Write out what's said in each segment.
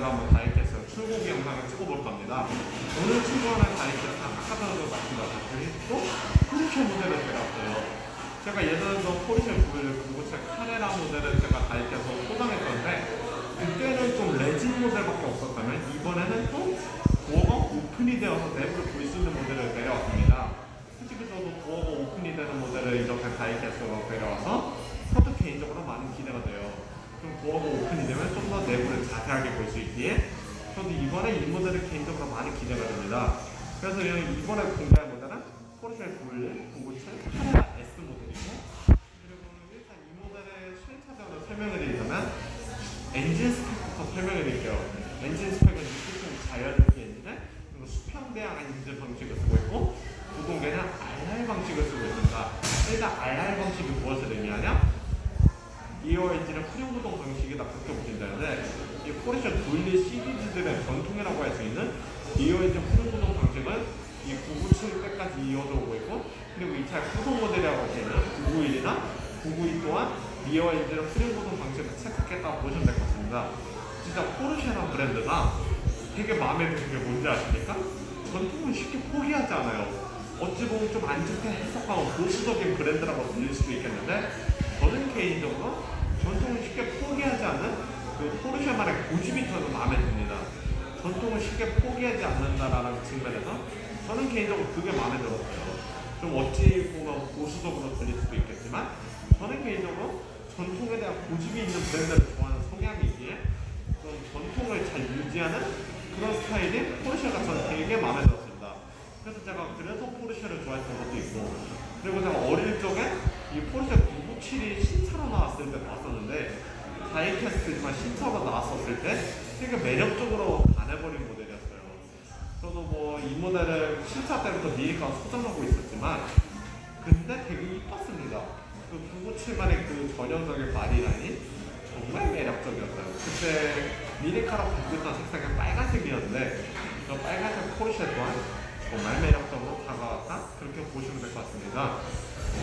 제가 한번 다이캐스 출고기 영상을 찍어볼 겁니다. 오늘 출고하는 다이캐스는 아까 전에도 말씀드렸다시피 또 포르쉐 모델을 제가 왔어요. 제가 예전에도 포르쉐 919 카레라 모델을 제가 다이캐스 포장했던데 그때는 좀 레진 모델밖에 없었다면 이번에는 또 고어가 오픈이 되어서 내부를 볼 수 있는 모델을 내려왔습니다. 엔진 스펙부터 설명해 드릴게요. 엔진 스펙은 6기통 자연흡기 엔진에 수평대항 엔진 방식을 쓰고 있고 구동계는 RR 방식을 쓰고 있습니다. 일단 RR 방식이 무엇을 의미하냐? 이어 엔진은 후륜구동 방식이다 그렇게 보시면 되는데 이 포르쉐 911 시리즈들의 전통이라고 할 수 있는 이어 엔진 후륜구동 방식은 이 997 때까지 이어져 오고 있고 그리고 이 차의 후속 모델이라고 할 수 있는 991이나 992 또한 리어 엔진을 후륜구동 방식을 채택했다고 보시면 될 것 같습니다. 진짜 포르쉐라는 브랜드가 되게 마음에 드는 게 뭔지 아십니까? 전통은 쉽게 포기하지 않아요. 어찌 보면 좀 안 좋게 해석하고 보수적인 브랜드라고 들릴 수도 있겠는데 저는 개인적으로 전통을 쉽게 포기하지 않는 그 포르쉐만의 고집이 저는 마음에 듭니다. 전통을 쉽게 포기하지 않는다라는 측면에서 저는 개인적으로 그게 마음에 들었어요. 좀 어찌 보면 보수적으로 들릴 수도 있겠지만 저는 개인적으로 전통에 대한 고집이 있는 브랜드를 좋아하는 성향이기에 좀 전통을 잘 유지하는 그런 스타일인 포르쉐가 저는 되게 마음에 들었습니다. 그래서 제가 그래서 포르쉐를 좋아했던 것도 있고 그리고 제가 어릴 적에 이 포르쉐 997이 신차로 나왔을 때 봤었는데 다이캐스트지만 신차로 나왔었을 때 되게 매력적으로 반해버린 모델이었어요. 저도 뭐 이 모델을 신차 때부터 미니카 소장하고 있었지만 근데 되게 이뻤습니다. 그 997만의 그 전형적인 바디라인이 정말 매력적이었어요. 그때 가지고 있던 색상이 빨간색이었는데 그 빨간색 포르쉐 또한 정말 매력적으로 다가왔다 그렇게 보시면 될 것 같습니다.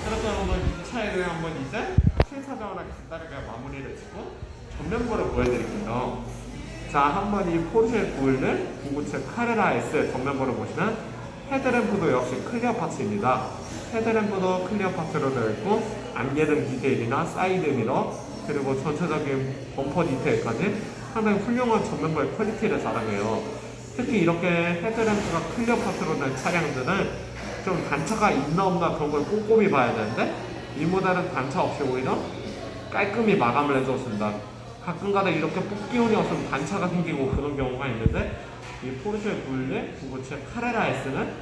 그래서 한번 이 차에 대해 한번 이제 실사정을 간단하게 마무리를 짓고 전면부를 보여드릴게요. 자, 한번 이 포르쉐 911 997 카레라 S 전면부를 보시면 헤드램프도 역시 클리어 파츠입니다. 헤드램프도 클리어 파츠로 되어 있고 안개등 디테일이나 사이드 미러 그리고 전체적인 범퍼 디테일까지 상당히 훌륭한 전면부의 퀄리티를 자랑해요. 특히 이렇게 헤드램프가 클리어 파츠로 된 차량들은 좀 단차가 있나 없나 그런 걸 꼼꼼히 봐야 되는데 이 모델은 단차 없이 오히려 깔끔히 마감을 해줬습니다. 가끔가다 이렇게 뽑기운이 없으면 단차가 생기고 그런 경우가 있는데 이 포르쉐 911, 997 카레라 S는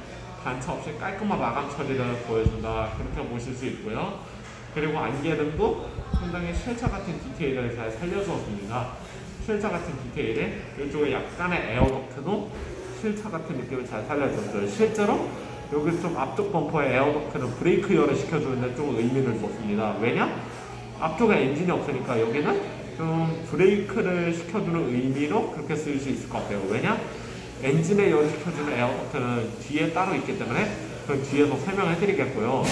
단차 없이 깔끔한 마감 처리를 보여준다 그렇게 보실 수 있고요. 그리고 안개등도 상당히 쉘차 같은 디테일을 잘 살려주었습니다. 쉘차 같은 디테일에 이쪽에 약간의 에어덕트도 쉘차 같은 느낌을 잘 살려줬어요. 실제로 여기 좀 앞쪽 범퍼의 에어덕트는 브레이크 열을 시켜주는데 좀 의미를 뒀습니다. 왜냐? 앞쪽에 엔진이 없으니까 여기는 좀 브레이크를 시켜주는 의미로 그렇게 쓰일 수 있을 것 같아요. 왜냐? 엔진에 열을 시켜주는 에어덕트는 뒤에 따로 있기 때문에 그 뒤에서 설명해 드리겠고요.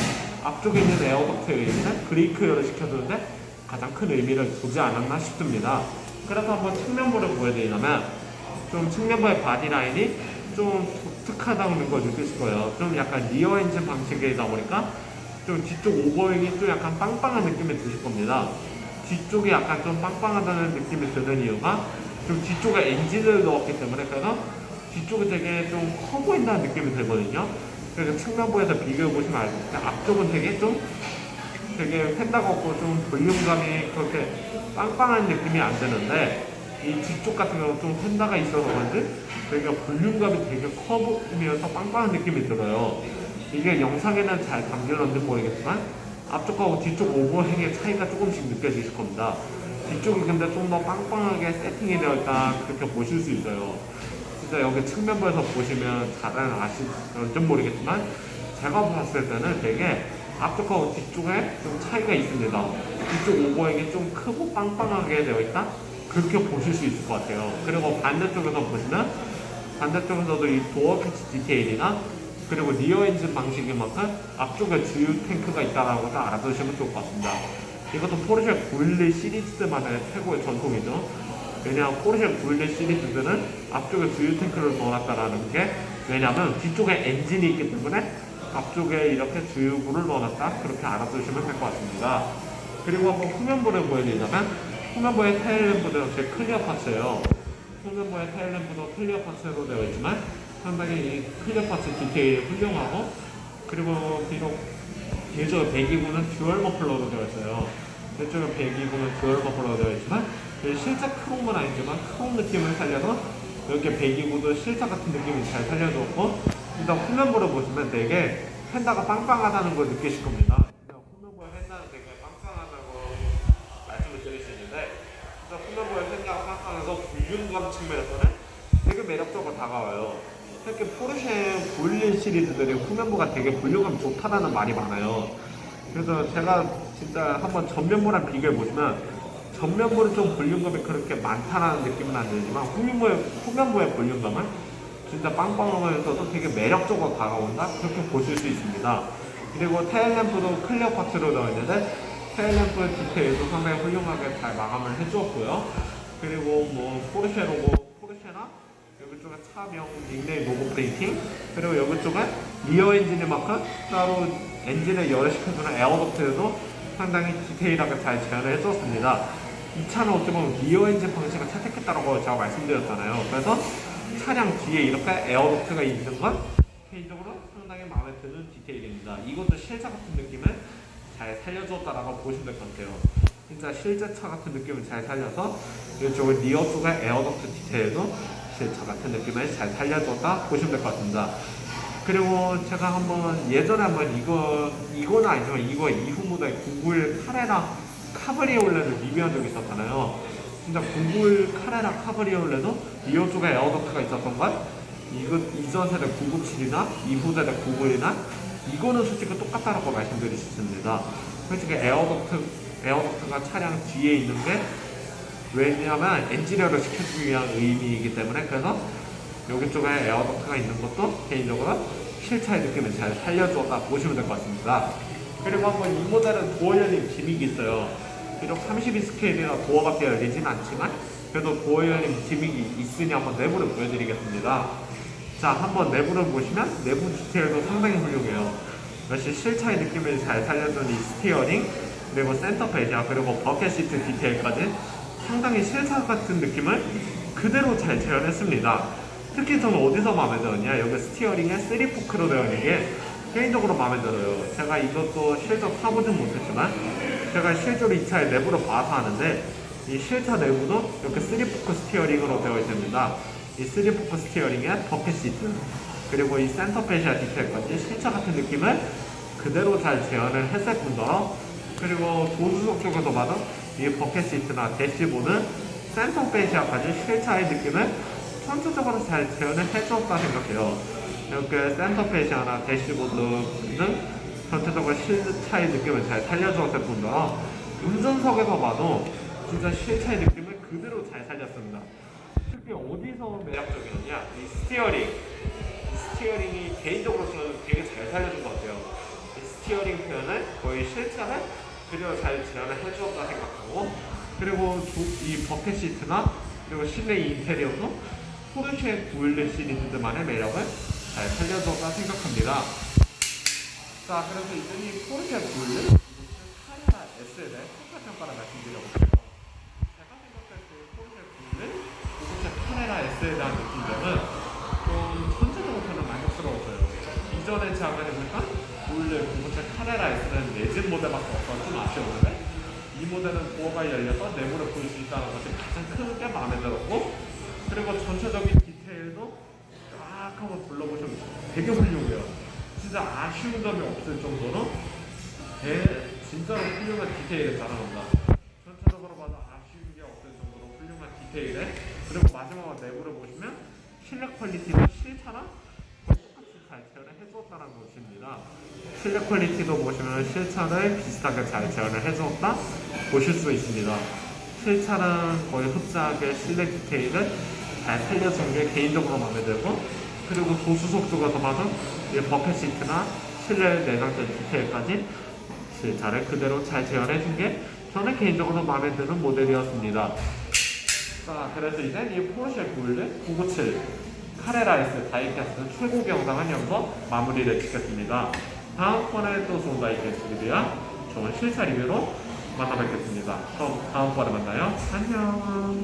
앞쪽에 있는 에어덕트의 의미는 브레이크 열을 시켜주는데 가장 큰 의미를 두지 않았나 싶습니다. 그래서 한번 측면부를 보여드리자면 좀 측면부의 바디라인이 좀 독특하다는 걸 느끼실 거예요. 좀 약간 리어 엔진 방식이다 보니까 좀 뒤쪽 오버윙이 좀 약간 빵빵한 느낌이 드실 겁니다. 뒤쪽이 약간 좀 빵빵하다는 느낌이 드는 이유가 좀 뒤쪽에 엔진을 넣었기 때문에 그래서 뒤쪽이 되게 좀 커 보인다는 느낌이 들거든요. 그래서 측면부에서 비교해 보시면 알겠지만 앞쪽은 되게 좀 되게 펜다가 없고 좀 볼륨감이 그렇게 빵빵한 느낌이 안 드는데 이 뒤쪽 같은 경우는 좀 펜다가 있어서 그런지 되게 볼륨감이 되게 커 보이면서 빵빵한 느낌이 들어요. 이게 영상에는 잘 담겨졌는지 모르겠지만 앞쪽하고 뒤쪽 오버행의 차이가 조금씩 느껴지실 겁니다. 뒤쪽이 근데 좀 더 빵빵하게 세팅이 되어 있다 그렇게 보실 수 있어요. 진짜 여기 측면부에서 보시면 잘 아실지 모르겠지만 제가 봤을 때는 되게 앞쪽하고 뒤쪽에 좀 차이가 있습니다. 뒤쪽 오버행이 좀 크고 빵빵하게 되어 있다? 그렇게 보실 수 있을 것 같아요. 그리고 반대쪽에서 보시면 반대쪽에서도 이 도어 캐치 디테일이나 그리고 리어 엔진 방식인 만큼 앞쪽에 주유 탱크가 있다라고 다 알아두시면 좋을 것 같습니다. 이것도 포르쉐 911 시리즈만의 최고의 전통이죠. 왜냐하면 포르쉐 911 시리즈들은 앞쪽에 주유 탱크를 넣어놨다라는 게 왜냐하면 뒤쪽에 엔진이 있기 때문에 앞쪽에 이렇게 주유구를 넣어놨다 그렇게 알아두시면 될 것 같습니다. 그리고 한번 후면부를 보여드리자면 후면부의 테일램프는 제 클리어 파츠예요. 후면부의 테일램프도 클리어 파츠로 되어 있지만 상당히 이 클리어 파츠 디테일이 훌륭하고 그리고 비록 이쪽 배기구는 듀얼 머플러로 되어 있어요. 이쪽은 배기구는 듀얼 머플러로 되어 있지만 이 실제 크롬은 아니지만 크롬 느낌을 살려서 이렇게 배기구도 실제 같은 느낌이 잘 살려줬고 일단 후면부를 보시면 되게 펜다가 빵빵하다는 걸 느끼실 겁니다. 후면부의 펜다는 되게 빵빵하다고 말씀을 드릴 수 있는데 일단 후면부의 펜다가 빵빵해서 볼륨감 측면에서는 되게 매력적으로 다가와요. 특히 포르쉐 볼린 시리즈들이 후면부가 되게 볼륨감이 좋다라는 말이 많아요. 그래서 제가 진짜 한번 전면부랑 비교해 보시면 전면부는 좀 볼륨감이 그렇게 많다라는 느낌은 안 들지만 후면부의, 후면부의 볼륨감은 진짜 빵빵하면서도 되게 매력적으로 다가온다? 그렇게 보실 수 있습니다. 그리고 테일램프도 클리어 파츠로 되어 있는데 테일램프 디테일도 상당히 훌륭하게 잘 마감을 해주었고요. 그리고 뭐 포르쉐 로고, 포르쉐나 여기 쪽에 차명 닉네임 로고 프린팅 그리고 여기 쪽에 리어 마크 따로 엔진을 열어시켜주는 에어덕트에도 상당히 디테일하게 잘 재현을 해줬습니다. 이 차는 어떻게 보면 리어 엔진 방식을 채택했다고 제가 말씀드렸잖아요. 그래서 차량 뒤에 이렇게 에어덕트가 있는 건 개인적으로 상당히 마음에 드는 디테일입니다. 이것도 실차 같은 느낌을 잘 살려줬다라고 보시면 될 것 같아요. 진짜 실제 차 같은 느낌을 잘 살려서 이쪽은 리어 쪽에 에어덕트 디테일도 실차 같은 느낌을 잘 살려줬다 보시면 될 것 같습니다. 그리고 제가 한번 예전에 한번 이거 이거는 아니지만 이거 이후 모델 구글 카레라 카브리올레를 리뷰한 적이 있었잖아요. 진짜 구글 카레라 카브리올레도 쪽에 에어덕트가 있었던 건 이거 이전 세대 997이나 이후 세대 991이나 이거는 솔직히 똑같다라고 말씀드릴 수 있습니다. 솔직히 에어덕트 에어덕트가 차량 뒤에 있는 게 왜냐하면 엔지니어를 시켜주기 위한 의미이기 때문에 그래서 여기 쪽에 에어덕트가 있는 것도 개인적으로 실차의 느낌을 잘 살려주었다 보시면 될 것 같습니다. 그리고 한번 이 모델은 도어 열림 기믹이 있어요. 비록 32 스케일이라 도어밖에 열리진 않지만 그래도 도어 열림 기믹이 있으니 한번 내부를 보여드리겠습니다. 자, 한번 내부를 보시면 내부 디테일도 상당히 훌륭해요. 역시 실차의 느낌을 잘 살려준 이 스티어링 그리고 센터 베이지아 그리고 버켓 시트 디테일까지 상당히 실차 같은 느낌을 그대로 잘 재현했습니다. 특히 저는 어디서 마음에 들었냐 여기 스티어링에 3포크로 되어 있는 게 개인적으로 마음에 들어요. 제가 이것도 실적 타보진 못했지만 제가 실제로 이 차의 내부를 봐서 아는데 이 실차 내부도 이렇게 3포크 스티어링으로 되어 있습니다. 이 3포크 스티어링에 버켓 시트 그리고 이 센터 페시아 디테일까지 실차 같은 느낌을 그대로 잘 재현을 했을 뿐더러 그리고 도수석 쪽에서 봐도 이 버켓 시트나 대시보드 센터 페시아까지 실차의 느낌을 전체적으로 잘 재현을 해주었다 생각해요. 이렇게 센터 페시아나 대시보드는 전체적으로 실차의 느낌을 잘 살려주었을 뿐더러 운전석에서 봐도 진짜 실차의 느낌을 그대로 잘 살렸습니다. 특히 어디서 매력적이었냐? 이 스티어링. 이 스티어링이 개인적으로 저는 되게 잘 살려준 것 같아요. 이 스티어링 표현을 거의 실차를 그대로 잘 재현을 해주었다 생각하고 그리고 조- 이 버켓 시트나 그리고 실내 인테리어도 포르쉐 911 시리즈만의 매력을 잘 살려줬다 생각합니다. 자, 그래서 이제 이 포르쉐 911 카레라 S에 대해 평가 평가를 말씀드려볼게요. 제가 생각할 때 포르쉐 911 포르쉐 카레라 S에 대한 느낌점은 좀 전체적으로 저는 만족스러웠어요. 이전에 제가 해보니까 911 포르쉐 카레라 S는 레진 모델밖에 없어서 좀 아쉬웠는데 이 모델은 도어가 열려서 내부를 볼수 있다는 것이 가장 큰게 마음에 들었고 그리고 전체적인 디테일도 쫙 한번 둘러보시면 되게 훌륭해요. 진짜 아쉬운 점이 없을 정도로 대, 진짜로 훌륭한 디테일에 자랑한다. 전체적으로 봐도 아쉬운 게 없을 정도로 훌륭한 디테일에 그리고 마지막으로 내부를 보시면 실내 퀄리티도 실차랑 똑같이 잘 재현을 해주었다는 것입니다. 실내 퀄리티도 보시면 실차를 비슷하게 잘 재현을 해주었다 보실 수 있습니다. 실차는 거의 흡사하게 실내 디테일을 잘 살려준 게 개인적으로 마음에 들고 그리고 도수석 쪽에서 봐도 이 버켓 시트나 실내 내장재 디테일까지 실차를 그대로 잘 재현해준 게 저는 개인적으로 마음에 드는 모델이었습니다. 자, 그래서 이제 이 포르쉐 911 997 카레라이스 다이캐스트 최고기 영상 한 영상 마무리를 짓겠습니다. 다음번에 또 좋은 다이캐스트들이야 좋은 실사 리뷰로 만나 뵙겠습니다. 그럼 다음번에 만나요. 안녕.